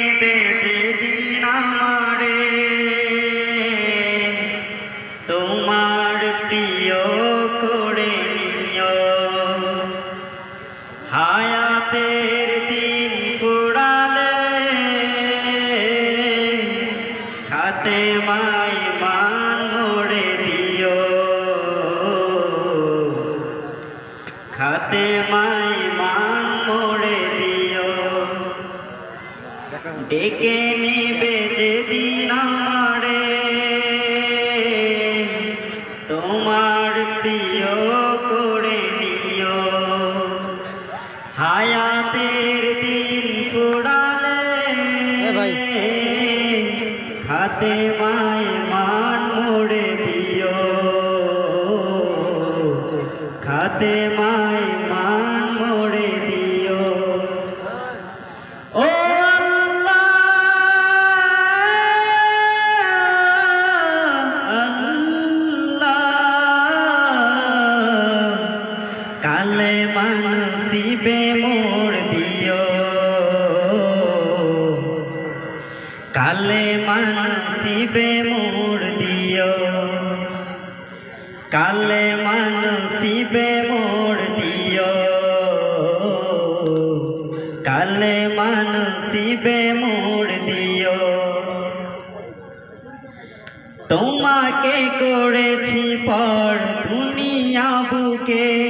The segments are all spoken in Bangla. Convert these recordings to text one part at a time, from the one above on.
নেবে দিন আমারে। তোমার প্রিয় করে নিয় হায়াতের ডেকে নেবে যেদিন আমারে। তোমার প্রিয় করে নিও। হায়াতের দিন ফুরালে খাতে মাই মান মোড়ে দিও। খাতে মাই মানসিবে মোর দিও। কালে মানসিবে মোর দিও। কালে মানসিবে মোর দিও। কালে মানসিবে মোর দিও। তোমাকে করেছি পর দুনিয়া বুকে।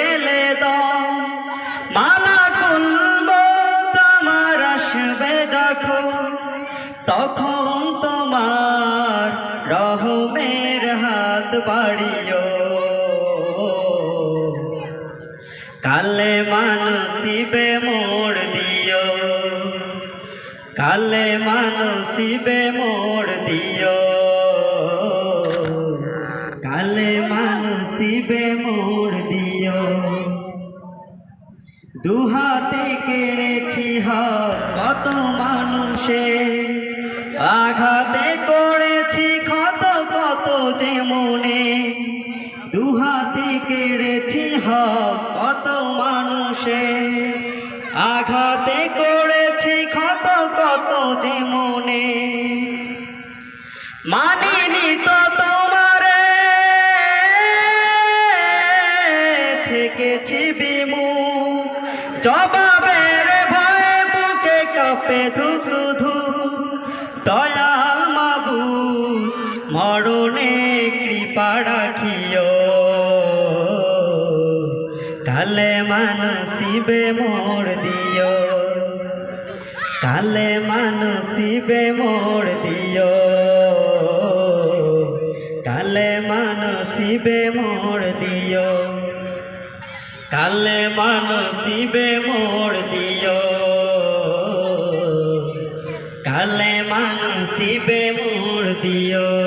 তখন তোমার রহমের হাত বাড়িও। কালে মানসিবে মোড় দিও। কালে মানসিবে মোড় দিও। কালে মানসিবে মোড় দিও। দুহাতে কেড়েছি হাত কত মানুষে আঘাতে করেছি কত কত যে মনে। দুহাতে কেড়েছি হাত কত মানুষে। আঘাতে করেছি কত কত যে মনে। মানিনি তো তোমারে, থেকেছি বিমুখ। জবাবের ভয়ে বুকে কাঁপে ধুক দয়াল মাবুদ মরণে কৃপা রাখিও। কালে মানসিবে মোর দিও। কালে মানসিবে মোর দিও। কালে মানসিবে মোর দিও। কালে মানসিবে মোর দিও। কালে মানসিবে মোর দিও।